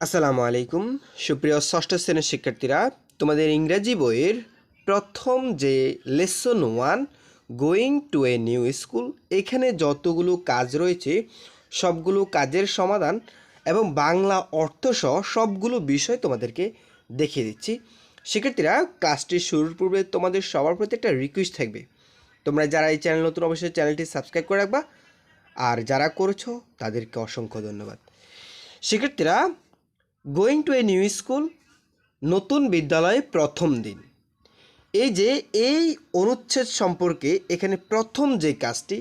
আসসালামু আলাইকুম। সুপ্রিয় ষষ্ঠ শ্রেণির শিক্ষার্থীরা, তোমাদের ইংরেজি বইয়ের প্রথম যে lesson one, going to a new school, এখানে যতগুলো কাজ রয়েছে, সবগুলো কাজের সমাধান এবং বাংলা অর্থসহ সবগুলো বিষয় তোমাদেরকে দেখিয়ে দিচ্ছি। শিক্ষার্থীরা ক্লাসটি শুরুর পূর্বে তোমাদের সবার প্রতি একটা রিকোয়েস্ট থাকবে। তোমরা যারা এই চ্যানেল নতুন, অবশ্যই চ্যানেলটি সাবস্ক্রাইব করে রাখবা। আর যারা করেছ, তাদেরকে অসংখ্য ধন্যবাদ। শিক্ষার্থীরা going to a new school নতুন বিদ্যালয়ে প্রথম দিন। এই যে, এই অনুচ্ছেদ সম্পর্কে এখানে প্রথম যে কাজটি,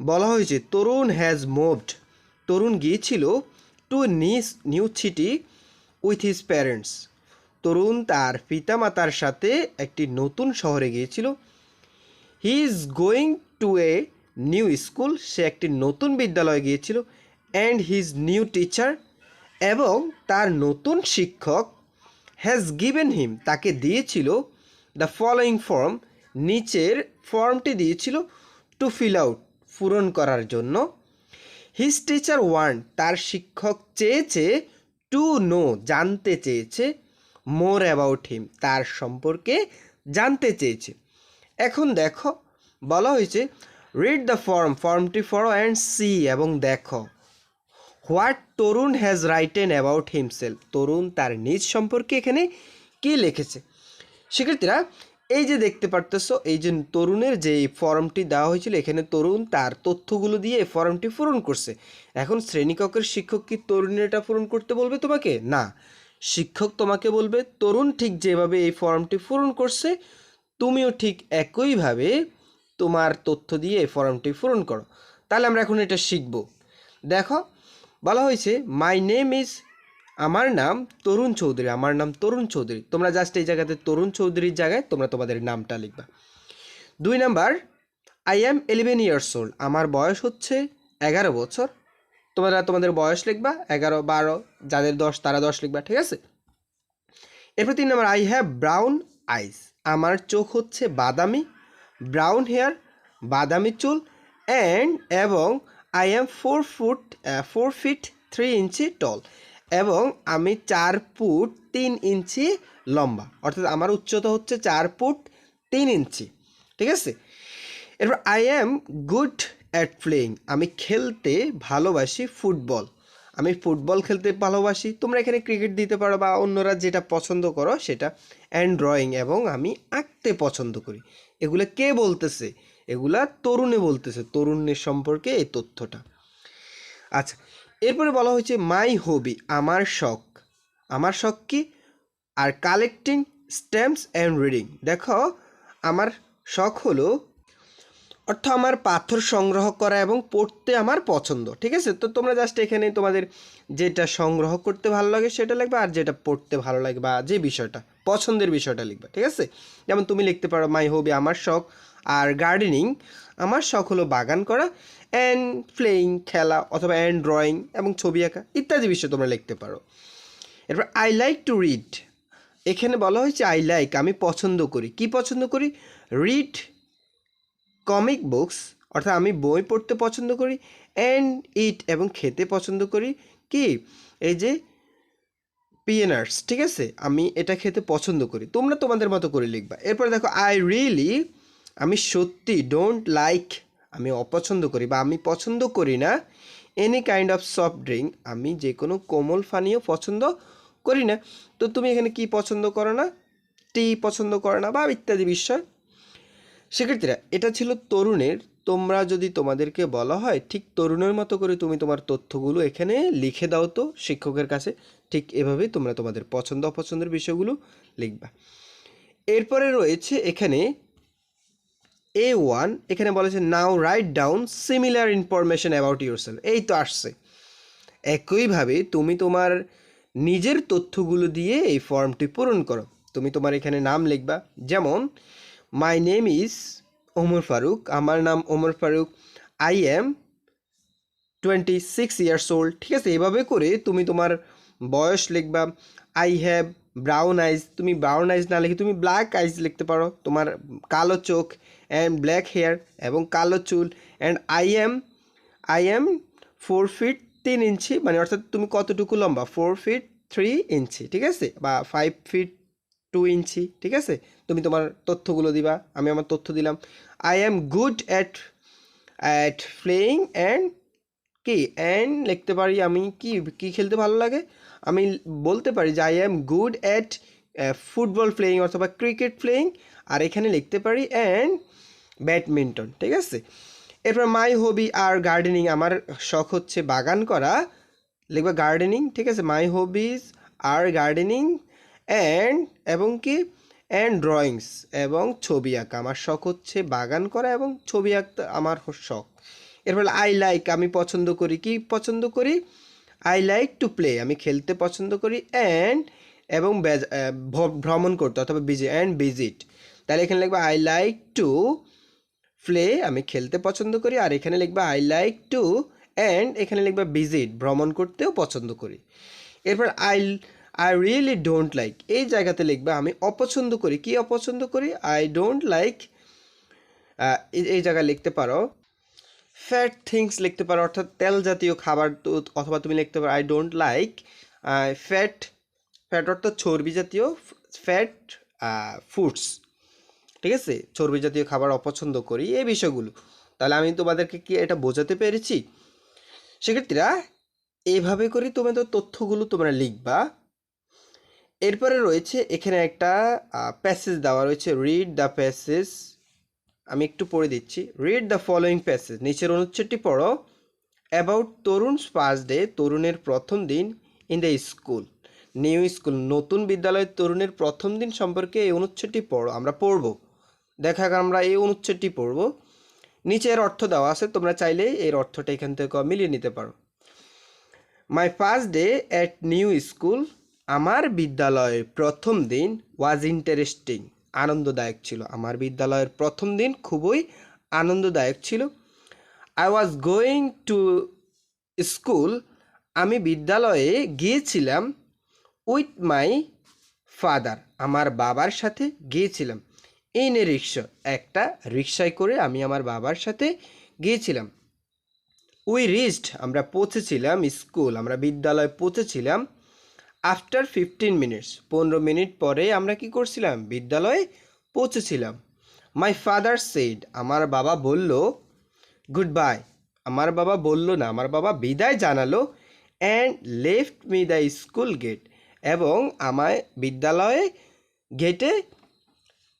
বলা হয়েছে, তরুণ হ্যাজ মুভড তরুণ গিয়েছিল to his new city with his parents Tarun তার পিতামাতার সাথে একটি নতুন শহরে গিয়েছিল। He is going to a new school সে একটি নতুন বিদ্যালয়ে গিয়েছিল। অ্যান্ড হিজ নিউ টিচার এবং তার নতুন শিক্ষক হ্যাজ গিভেন হিম তাকে দিয়েছিল দ্য ফলোয়িং ফর্ম নিচের ফর্মটি দিয়েছিল টু ফিল আউট পূরণ করার জন্য। হিজ টিচার ওয়ান তার শিক্ষক চেয়েছে টু নো জানতে চেয়েছে মোর অ্যাবাউট হিম তার সম্পর্কে জানতে চেয়েছে। এখন দেখো, বলা হয়েছে রিড দ্য ফর্ম ফর্মটি ফরো অ্যান্ড সি এবং দেখো। What Tarun has written about himself Tarun তার নিজ সম্পর্কে এখানে কী লিখেছে? শিক্ষার্থীরা, এই যে দেখতে পারতেছো, এই যে তরুণের যে ফর্মটি দেওয়া হয়েছিল, এখানে তরুণ তার তথ্যগুলো দিয়ে ফর্মটি পূরণ করছে। এখন শ্রেণীকক্ষের শিক্ষক কি তরুণের এটা পূরণ করতে বলবে তোমাকে? না। শিক্ষক তোমাকে বলবে, তরুণ ঠিক যেভাবে এই ফর্মটি পূরণ করছে, তুমিও ঠিক একইভাবে তোমার তথ্য দিয়ে এই ফর্মটি পূরণ করো। তাহলে আমরা এখন এটা শিখব। দেখো বলা হয়েছে মাই নেম ইজ আমার নাম তরুণ চৌধুরী, আমার নাম তরুণ চৌধুরী। তোমরা জাস্ট এই জায়গাতে তরুণ চৌধুরীর জায়গায় তোমরা তোমাদের নামটা লিখবা। দুই number I am eleven years old আমার বয়স হচ্ছে এগারো বছর। তোমরা তোমাদের বয়স লিখবা, এগারো, বারো, যাদের দশ, তারা দশ লিখবা, ঠিক আছে? এরপর তিন number I have brown eyes আমার চোখ হচ্ছে বাদামি ব্রাউন হেয়ার বাদামি চুল অ্যান্ড এবং I am four foot four feet three inch tall এবং আমি চার ফুট তিন ইঞ্চি লম্বা। অর্থাৎ আমার উচ্চতা হচ্ছে চার ফুট তিন ইঞ্চি ঠিক আছে? এরপর I am good at playing আমি খেলতে ভালোবাসি ফুটবল। আমি ফুটবল খেলতে ভালোবাসি। তোমরা এখানে ক্রিকেট দিতে পারো বা অন্যরা যেটা পছন্দ করো সেটা। অ্যান্ড ড্রয়িং এবং আমি আঁকতে পছন্দ করি। এগুলো কে বলতেছে? এগুলা তরুণে বলতেছে, তরুণের সম্পর্কে এই তথ্যটা। আচ্ছা এরপরে বলা হয়েছে, মাই হবি, আমার শখ। আমার শখ কি? Are collecting stamps and reading. দেখো, আমার শখ হলো অর্থ আমার পাথর সংগ্রহ করা এবং পড়তে আমার পছন্দ, ঠিক আছে? তো তোমরা জাস্ট এখানে তোমাদের যেটা সংগ্রহ করতে ভালো লাগে সেটা লিখবে, আর যেটা পড়তে ভালো লাগে বা যে বিষয়টা, পছন্দের বিষয়টা লিখবে, ঠিক আছে? যেমন তুমি লিখতে পারো, মাই হবি, আমার শখ। আর গার্ডেনিং আমার শখ হলো বাগান করা অ্যান্ড প্লেয়িং খেলা অথবা অ্যান্ড ড্রয়িং এবং ছবি আঁকা ইত্যাদি বিষয়ে তোমরা লিখতে পারো। এরপর আই লাইক টু রিড এখানে বলা হয়েছে আই লাইক আমি পছন্দ করি। কি পছন্দ করি? রিড কমিক বুকস অর্থাৎ আমি বই পড়তে পছন্দ করি অ্যান্ড ইট এবং খেতে পছন্দ করি। কি? এই যে পিএনার্স ঠিক আছে? আমি এটা খেতে পছন্দ করি। তোমরা তোমাদের মতো করে লিখবা। এরপর দেখো আই রিয়েলি আমি সত্যি ডোন্ট লাইক আমি অপছন্দ করি বা আমি পছন্দ করি না any kind of soft drink আমি যে কোনো কোমল পানীয় পছন্দ করি না। তো তুমি এখানে কি পছন্দ করো না? টি পছন্দ করো না বা ইত্যাদি বিষয়। শিক্ষার্থীরা, এটা ছিল তরুণের, তোমরা যদি তোমাদেরকে বলা হয়, ঠিক তরুণের মতো করে তুমি তোমার তথ্যগুলো এখানে লিখে দাও তো শিক্ষকের কাছে, ঠিক এভাবে তোমরা তোমাদের পছন্দ অপছন্দের বিষয়গুলো লিখবা। এরপরে রয়েছে এখানে এ ওয়ান এখানে বলেছে now write down similar information about your এই তো আসছে। একইভাবে তুমি তোমার নিজের তথ্যগুলো দিয়ে এই ফর্মটি পূরণ করো। তুমি তোমার এখানে নাম লিখবা। যেমন my name is Omar Farooq আমার নাম Omar Farooq I am twenty six years old ঠিক আছে? এভাবে করে তুমি তোমার বয়স লিখবা। আই হ্যাভ ব্রাউন আইজ তুমি ব্রাউন আইজ না লিখে তুমি ব্ল্যাক আইজ লিখতে পারো। তোমার কালো চোখ অ্যান্ড ব্ল্যাক হেয়ার এবং কালো চুল and I am I am four feet তিন ইঞ্চি মানে অর্থাৎ তুমি কতটুকু লম্বা? ফোর ফিট থ্রি ইঞ্চি, ঠিক আছে? বা ফাইভ ফিট টু ইঞ্চি, ঠিক আছে? তুমি তোমার তথ্যগুলো দিবা, আমি আমার তথ্য দিলাম। I am good at at playing and কি? অ্যান্ড লিখতে পারি আমি কি? কি খেলতে ভালো লাগে? আমি বলতে পারি যে I am good at football playing অথবা ক্রিকেট প্লেয়িং আর এখানে লিখতে পারি অ্যান্ড ব্যাডমিন্টন ঠিক আছে? এরপর মাই হবি আর গার্ডেনিং আমার শখ হচ্ছে বাগান করা। লিখবা গার্ডেনিং ঠিক আছে? My hobbies are gardening and এবং কি? অ্যান্ড ড্রয়িংস এবং ছবি আঁকা। আমার শখ হচ্ছে বাগান করা এবং ছবি আঁকতে আমার শখ। এরপর আই লাইক আমি পছন্দ করি, কি পছন্দ করি? আই লাইক টু প্লে আমি খেলতে পছন্দ করি অ্যান্ড এবং ভ্রমণ করতে অথবা বিজি অ্যান্ড ভিজিট তাহলে এখানে লিখবা আই লাইক টু প্লে আমি খেলতে পছন্দ করি। আর এখানে লিখবা আই লাইক টু অ্যান্ড এখানে লিখবা ভিজিট ভ্রমণ করতেও পছন্দ করি। এরপর I I really don't like এই জায়গাতে লিখবা, আমি অপছন্দ করি। কি অপছন্দ করি? আই ডোন্ট লাইক এই জায়গায় লিখতে পারো। ফ্যাট থিংস লিখতে পারো, অর্থাৎ তেল জাতীয় খাবার অথবা তুমি লিখতে পারো I don't like fat fat অর্থাৎ চর্বি জাতীয় ফ্যাট ফুডস ঠিক আছে? চর্বি জাতীয় খাবার অপছন্দ করি এই বিষয়গুলো। তাহলে আমি তোমাদেরকে কি এটা বোঝাতে পেরেছি? সেক্ষেত্রে এইভাবে করে তোমাদের তথ্যগুলো তোমরা লিখবা। এরপরে রয়েছে এখানে একটা প্যাসেজ দেওয়া রয়েছে। রিড দ্য প্যাসেজ আমি একটু পড়ে দিচ্ছি। রিড দ্য ফলোয়িং প্যাসেজ নিচের অনুচ্ছেদটি পড়ো। অ্যাবাউট তরুণ ফার্স্ট ডে তরুণের প্রথম দিন in the school new school, নতুন বিদ্যালয়ের তরুণের প্রথম দিন সম্পর্কে এই অনুচ্ছেদটি পড়ো, আমরা পড়ব। দেখা আমরা এই অনুচ্ছেদটি পড়ব। নিচে এর অর্থ দেওয়া আছে, তোমরা চাইলে এর অর্থটা এখান থেকে মিলিয়ে নিতে পারো। My first day at new school আমার বিদ্যালয়ের প্রথম দিন ওয়াজ ইন্টারেস্টিং আনন্দদায়ক ছিল। আমার বিদ্যালয়ের প্রথম দিন খুবই আনন্দদায়ক ছিল। I was going to school আমি বিদ্যালয়ে গিয়েছিলাম উইথ মাই ফাদার, আমার বাবার সাথে গিয়েছিলাম। ইন এ রিক্সা, একটা রিক্সায় করে আমি আমার বাবার সাথে গিয়েছিলাম। উই রিচড আমরা পৌঁছেছিলাম স্কুল, আমরা বিদ্যালয়ে পৌঁছেছিলাম আফটার ফিফটিন মিনিটস পনেরো মিনিট পরে আমরা কি করছিলাম? বিদ্যালয়ে পৌঁছেছিলাম। মাই ফাদার সেইড আমার বাবা বলল গুড বাই আমার বাবা বলল না, আমার বাবা বিদায় জানালো and left me the school gate এবং আমায় বিদ্যালয়ে গেটে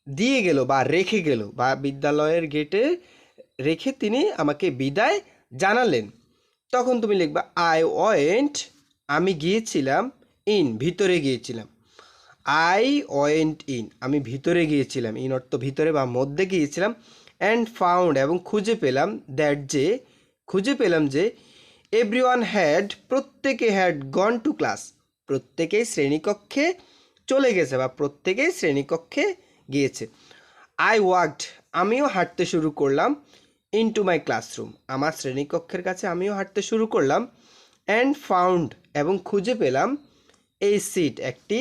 দিয়ে গেল বা রেখে গেল বা বিদ্যালয়ের গেটে রেখে তিনি আমাকে বিদায় জানালেন। তখন তুমি লিখবা আই ওয়েন্ট আমি গিয়েছিলাম ইন ভিতরে গিয়েছিলাম। আই ওয়েন্ট ইন আমি ভিতরে গিয়েছিলাম ইন অর্থ ভিতরে বা মধ্যে গিয়েছিলাম অ্যান্ড ফাউন্ড এবং খুঁজে পেলাম দ্যাট যে, খুঁজে পেলাম যে এভরি ওয়ান হ্যাড প্রত্যেকে হ্যাড গন টু ক্লাস প্রত্যেকেই শ্রেণীকক্ষে চলে গেছে বা প্রত্যেকেই শ্রেণীকক্ষে গিয়েছে। আই ওয়াকড আমিও হাঁটতে শুরু করলাম ইনটু মাই ক্লাসরুম আমার শ্রেণীকক্ষের কাছে আমিও হাঁটতে শুরু করলাম অ্যান্ড ফাউন্ড এবং খুঁজে পেলাম এই সিট একটি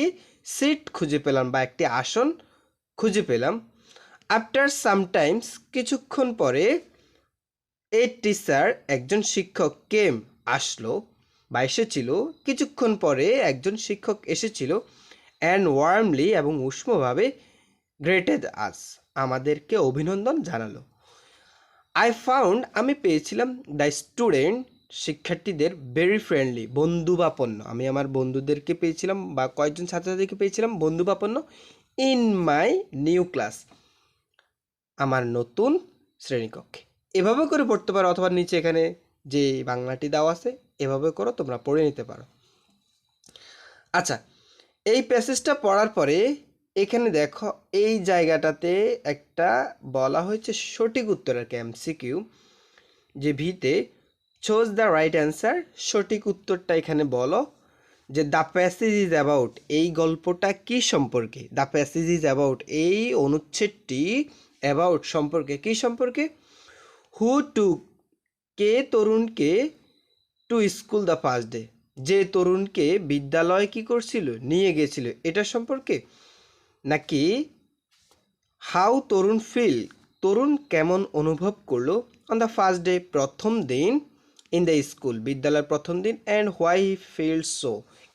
সিট খুঁজে পেলাম বা একটি আসন খুঁজে পেলাম। আফটার সামটাইমস কিছুক্ষণ পরে এ টিচার একজন শিক্ষক কেম আসলো। বা এসেছিল কিছুক্ষণ পরে একজন শিক্ষক এসেছিল অ্যান্ড ওয়ার্মলি এবং উষ্মভাবে গ্রেটেড আস আমাদেরকে অভিনন্দন জানালো। আই ফাউন্ড আমি পেয়েছিলাম দ্য স্টুডেন্ট শিক্ষার্থীদের ভেরি ফ্রেন্ডলি বন্ধুবাপন্ন আমি আমার বন্ধুদেরকে পেয়েছিলাম বা কয়েকজন ছাত্রছাত্রীকে পেয়েছিলাম বন্ধুবাপন্ন ইন মাই নিউ ক্লাস আমার নতুন শ্রেণীকক্ষে। এভাবে করে পড়তে পারো অথবা নিচে এখানে যে বাংলাটি দেওয়া আছে, এভাবে করো, তোমরা পড়ে নিতে পারো। আচ্ছা এই প্যাসেজটা পড়ার পরে এখানে দেখো, এই জায়গাটাতে একটা বলা হয়েছে সঠিক উত্তরের এমসিকিউ, যে ভিতে চোজ দ্য রাইট অ্যান্সার সঠিক উত্তরটা এখানে বলো, যে দ্য প্যাসেজ ইজ অ্যাবাউট এই গল্পটা কি সম্পর্কে? দ্য প্যাসেজ ইজ অ্যাবাউট এই অনুচ্ছেদটি অ্যাবাউট সম্পর্কে, কি সম্পর্কে? Who took তরুণকে to school the first day যে তরুণকে বিদ্যালয় কি করছিল? নিয়ে গেছিল। এটা সম্পর্কে? নাকি হাউ তরুণ ফিল তরুণ কেমন অনুভব করল অন দ্য ফার্স্ট ডে প্রথম দিন ইন দ্য স্কুল বিদ্যালয়ের প্রথম দিন and why he feel so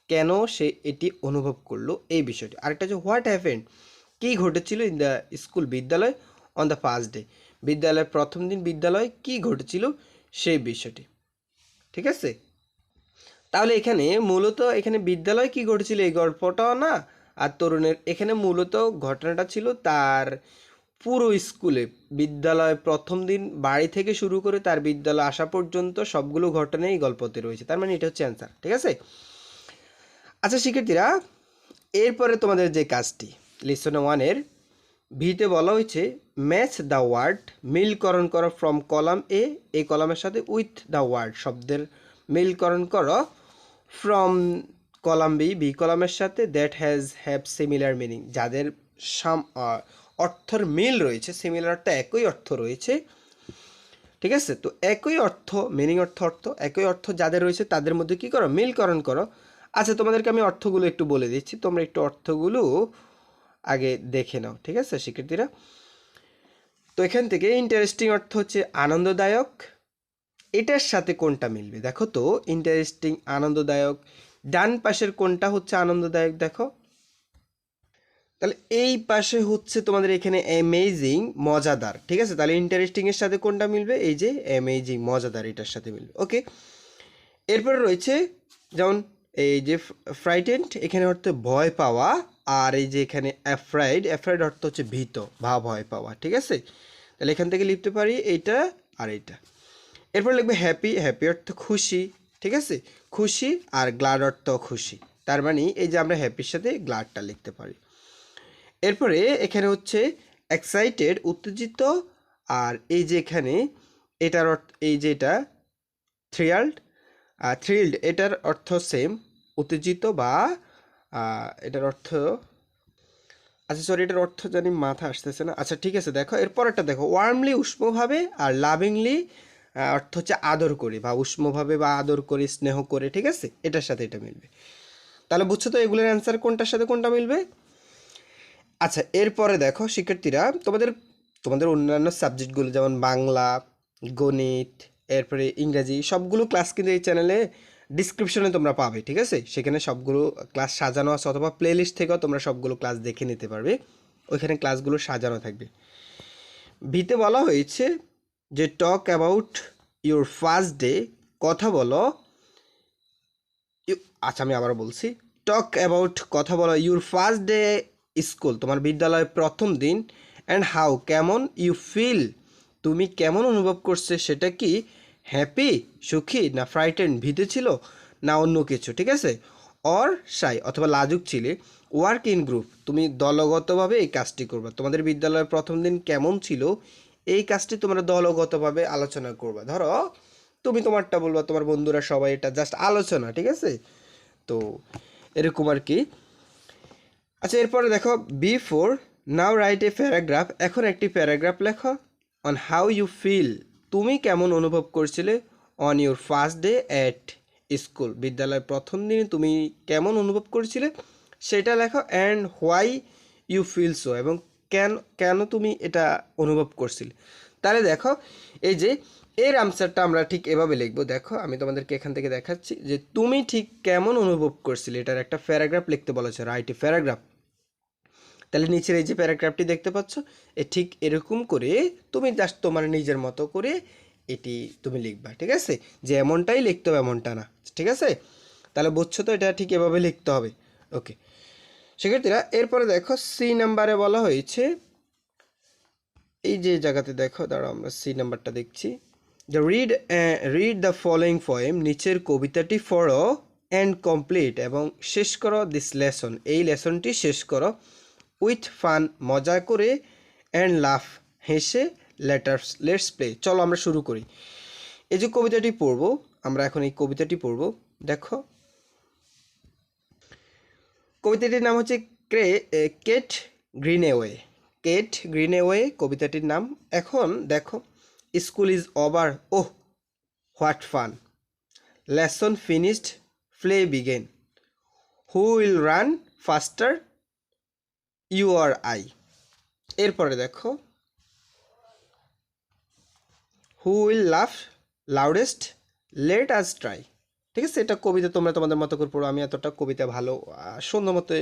কেন সে এটি অনুভব করল? এই বিষয়টি। আরেকটা হচ্ছে হোয়াট হ্যাপেন্ড কী ঘটেছিল ইন দ্য স্কুল বিদ্যালয় অন দ্য ফার্স্ট ডে বিদ্যালয়ের প্রথম দিন, বিদ্যালয়ে কী ঘটেছিল? সেই বিষয়টি ঠিক আছে? তাহলে এখানে মূলত এখানে বিদ্যালয় কি ঘটেছিল? এই গল্পটাও না? আর তরুণের এখানে মূলত ঘটনাটা ছিল তার পুরো স্কুলে। বিদ্যালয় প্রথম দিন বাড়ি থেকে শুরু করে তার বিদ্যালয় আসা পর্যন্ত সবগুলো ঘটনাই এই গল্পতে রয়েছে। তার মানে এটা হচ্ছে অ্যান্সার ঠিক আছে? আচ্ছা শিক্ষার্থীরা, এরপরে তোমাদের যে কাজটি লিসন ওয়ানের ভিতে বলা হয়েছে ম্যাচ দ্য ওয়ার্ড মিলকরণ করো ফ্রম কলাম এ এই কলামের সাথে উইথ দ্য ওয়ার্ড শব্দের মিলকরণ করো ফ্রম কলাম বি বি কলামের সাথে that has have similar meaning যাদের সাম অর্থের মিল রয়েছে সিমিলার অর্থ একই অর্থ রয়েছে। ঠিক আছে? তো একই অর্থ মিনিং অর্থ অর্থ, একই অর্থ যাদের রয়েছে তাদের মধ্যে কি করো? মিলকরণ করো। আচ্ছা তোমাদেরকে আমি অর্থগুলো একটু বলে দিচ্ছি। তোমরা একটু অর্থগুলো আগে দেখে নাও, ঠিক আছে শিক্ষার্থীরা? তো এখান থেকে ইন্টারেস্টিং অর্থ হচ্ছে আনন্দদায়ক। এটার সাথে কোনটা মিলবে? দেখো তো ইন্টারেস্টিং আনন্দদায়ক। ডান পাশের কোনটা হচ্ছে আনন্দদায়ক, দেখো। তাহলে এই পাশে হচ্ছে তোমাদের এখানে অ্যামেজিং মজাদার, ঠিক আছে? তাহলে ইন্টারেস্টিং এর সাথে কোনটা মিলবে? এই যে অ্যামেজিং মজাদার এটার সাথে মিলবে ওকে এরপরে রয়েছে যেমন এই যে ফ্রাইটেন্ড এখানে অর্থ ভয় পাওয়া। আর এই যে এখানে অ্যাফ্রাইড অ্যাফ্রাইড অর্থ হচ্ছে ভীত বা ভয় পাওয়া, ঠিক আছে? তাহলে এখান থেকে লিখতে পারি এইটা আর এইটা। এরপর লিখবে হ্যাপি হ্যাপি অর্থ খুশি, ঠিক আছে? খুশি আর গ্লাড অর্থ খুশি। তার মানে এই যে আমরা হ্যাপির সাথে গ্লাডটা লিখতে পারি। এরপরে এখানে হচ্ছে এক্সাইটেড উত্তেজিত আর এই যে এখানে এটার অর্থ, এই যে এটা থ্রিয়াল্ড থ্রিল্ড এটার অর্থ সেম উত্তেজিত বা এটার অর্থ আচ্ছা সরি এটার অর্থ জানি মাথা আসতেছে না। আচ্ছা ঠিক আছে, দেখো, এরপরেরটা দেখো ওয়ার্মলি উষ্মভাবে আর লাভিংলি অর্থ হচ্ছে আদর করে বা উষ্মভাবে বা আদর করে, স্নেহ করে, ঠিক আছে? এটার সাথে এটা মিলবে। তাহলে বুঝছ তো এগুলোর অ্যান্সার কোনটার সাথে কোনটা মিলবে? আচ্ছা এরপরে দেখো, শিক্ষার্থীরা, তোমাদের তোমাদের অন্যান্য সাবজেক্টগুলো, যেমন বাংলা, গণিত, এরপরে ইংরাজি, সবগুলো ক্লাস কিন্তু এই চ্যানেলে ডিসক্রিপশনে তোমরা পাবে, ঠিক আছে? সেখানে সবগুলো ক্লাস সাজানো আছে অথবা প্লেলিস্ট থেকেও তোমরা সবগুলো ক্লাস দেখে নিতে পারবে। ওইখানে ক্লাসগুলো সাজানো থাকবে। ভিতে বলা হয়েছে যে talk about your first day কথা বলো আচ্ছা আমি আবার বলছি। টক অ্যাবাউট কথা বলো ইউর ফার্স্ট ডে স্কুল তোমার বিদ্যালয়ের প্রথম দিন অ্যান্ড হাউ কেমন ইউ ফিল তুমি কেমন অনুভব করছে, সেটা কি? হ্যাপি, সুখী না ফ্রাইটেন ভীতি ছিল না অন্য কিছু, ঠিক আছে? অর সাই অথবা লাজুক ছিলে ওয়ার্ক ইন গ্রুপ তুমি দলগতভাবে এই কাজটি করবে। তোমাদের বিদ্যালয়ের প্রথম দিন কেমন ছিল, এই কাজটি তোমরা দলগতভাবে আলোচনা করবে। ধরো, তুমি তোমারটা বলবা, তোমার বন্ধুরা সবাই এটা জাস্ট আলোচনা, ঠিক আছে? তো এরকম আর কি। আচ্ছা এরপরে দেখো B four now write a paragraph এখন একটি প্যারাগ্রাফ লেখো অন হাউ ইউ ফিল তুমি কেমন অনুভব করছিলে on your first day at school বিদ্যালয়ের প্রথম দিনে তুমি কেমন অনুভব করেছিলে? সেটা লেখো and why you feel so এবং কেন কেন তুমি এটা অনুভব করছিলে? তাহলে দেখো, এই যে, এর আনসারটা আমরা ঠিক এভাবে লিখব। দেখো, আমি তোমাদেরকে এখান থেকে দেখাচ্ছি যে, তুমি ঠিক কেমন অনুভব করছিলে? এটার একটা প্যারাগ্রাফ লিখতে বলেছে রাইট প্যারাগ্রাফ তাহলে নিচের এই যে প্যারাগ্রাফটি দেখতে পাচ্ছ, এ ঠিক এরকম করে তুমি জাস্ট তোমার নিজের মতো করে এটি তুমি লিখবা, ঠিক আছে? যে এমনটাই লিখতে হবে, এমনটা না, ঠিক আছে? তাহলে বুঝছ তো এটা ঠিক এভাবে লিখতে হবে। ওকে। সেক্ষেত্রে এরপরে দেখো সি নাম্বারে বলা হয়েছে, এই যে জায়গাতে দেখো, দাঁড়াও আমরা সি নাম্বারটা দেখছি। The read read the following poem নিচের কবিতাটি পড়ো অ্যান্ড কমপ্লিট এবং শেষ করো দিস লেসন এই লেসনটি শেষ করো। উইথ ফান, মজা করে অ্যান্ড লাফ হেসে লেটার্স লেটস প্লে চলো আমরা শুরু করি। এই যে কবিতাটি পড়ব, আমরা এখন এই কবিতাটি পড়ব। দেখো। কবিতাটির নাম হচ্ছে ক্রে কেট গ্রিনওয়ে। কেট গ্রিনওয়ে, কবিতাটির নাম। এখন দেখো, school is over, oh, what fun. Lesson finished, play begin. Who will run faster you or I. এরপরে দেখো, who will laugh loudest, let us try. ঠিক আছে, এটা কবিতা তোমরা তোমাদের মতো করে পড়ো, আমি এতটা কবিতা ভালো সুন্দর মতো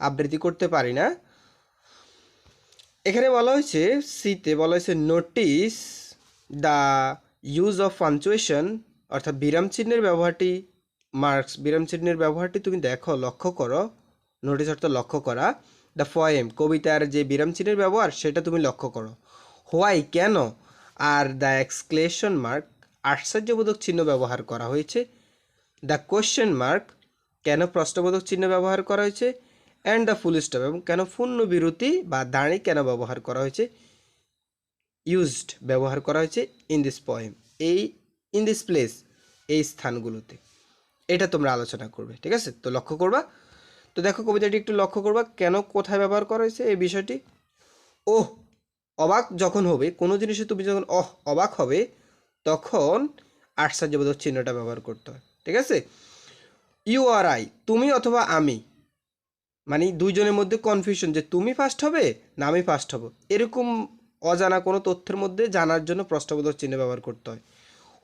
আবৃত্তি করতে পারি না। এখানে বলা হয়েছে, সিতে বলা হয়েছে notice the use of punctuation অর্থাৎ বিরাম চিহ্নের ব্যবহারটি মার্কস বিরাম চিহ্নের ব্যবহারটি তুমি দেখো, লক্ষ্য করো। নোটিস অর্থাৎ লক্ষ্য করা। দ্য ফয়েম, কবিতার যে বিরাম চিহ্নের ব্যবহার, সেটা তুমি লক্ষ্য করো। হোয়াই, কেন? আর দ্য এক্সক্লেশন মার্ক, আশ্চর্যবোধক চিহ্ন ব্যবহার করা হয়েছে। দ্য কোশ্চেন মার্ক, কেন প্রশ্নবোধক চিহ্ন ব্যবহার করা হয়েছে? অ্যান্ড দ্য ফুল স্টপ, এবং কেন পূর্ণ বিরতি বা দাঁড়ি কেন ব্যবহার করা হয়েছে? ইউজড ব্যবহার করা হয়েছে ইন দিস পয়েম, এই, ইন দিস প্লেস, এই স্থানগুলোতে। এটা তোমরা আলোচনা করবে, ঠিক আছে? তো লক্ষ্য করবা তো দেখো কবিতাটি একটু লক্ষ্য করবা, কেন কোথায় ব্যবহার করা হয়েছে এই বিষয়টি? ওহ, অবাক যখন হবে, কোনো জিনিসে তুমি যখন অহ অবাক হবে, তখন আশ্চর্যবোধক চিহ্নটা ব্যবহার করতে হয়, ঠিক আছে? ইউ আর আই, তুমি অথবা আমি মানে দুইজনের মধ্যে কনফিউশন যে তুমি ফার্স্ট হবে না আমি ফার্স্ট হব, এরকম অজানা কোনো তথ্যের মধ্যে জানার জন্য প্রশ্নবোধক চিহ্ন ব্যবহার করতে হয়।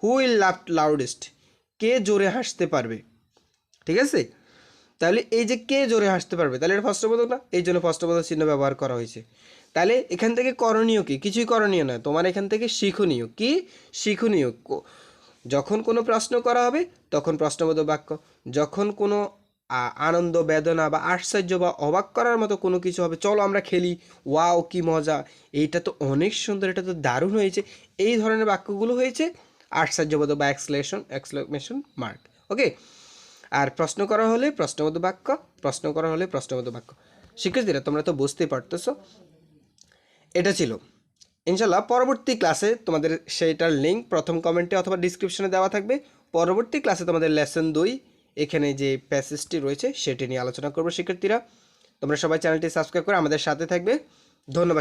হু উইল লাভ লাউডেস্ট কে জোরে হাসতে পারবে? ঠিক আছে? তাহলে এই যে কে জোরে হাসতে পারবে? তাহলে এটা প্রশ্নবোধক না? এই জন্য প্রশ্নবোধক চিহ্ন ব্যবহার করা হয়েছে। তাহলে এখান থেকে করণীয় কি? কিছুই করণীয় নয়। তোমার এখান থেকে শিখনীয়। কি? শিখনীয়। যখন কোনো প্রশ্ন করা হবে, তখন প্রশ্নবোধক বাক্য। যখন কোনো আনন্দ, বেদনা বা আশ্চর্য বা অবাক করার মতো কোনো কিছু হবে, চলো আমরা খেলি। ওয়াও, কি মজা! এইটা তো অনেক সুন্দর, এটা তো দারুণ হয়েছে। এই ধরনের বাক্যগুলো হয়েছে আশ্চর্যবোধক বা এক্সলেশন এক্সক্লেমেশন মার্ক ওকে আর প্রশ্ন করা হলে প্রশ্নবোধ বাক্য, প্রশ্ন করা হলে প্রশ্নবোধ বাক্য। শিক্ষার্থীরা তোমরা তো বুঝতেই পারতেছো। এটা ছিল। ইনশাল্লাহ পরবর্তী ক্লাসে তোমাদের সেইটার লিঙ্ক প্রথম কমেন্টে অথবা ডিসক্রিপশনে দেওয়া থাকবে। পরবর্তী ক্লাসে তোমাদের লেসন দুই, এখানে যে প্যাসেজটি রয়েছে, সেটি নিয়ে আলোচনা করব শিক্ষার্থীরা। তোমরা সবাই চ্যানেলটি সাবস্ক্রাইব করে আমাদের সাথে থাকবে। ধন্যবাদ।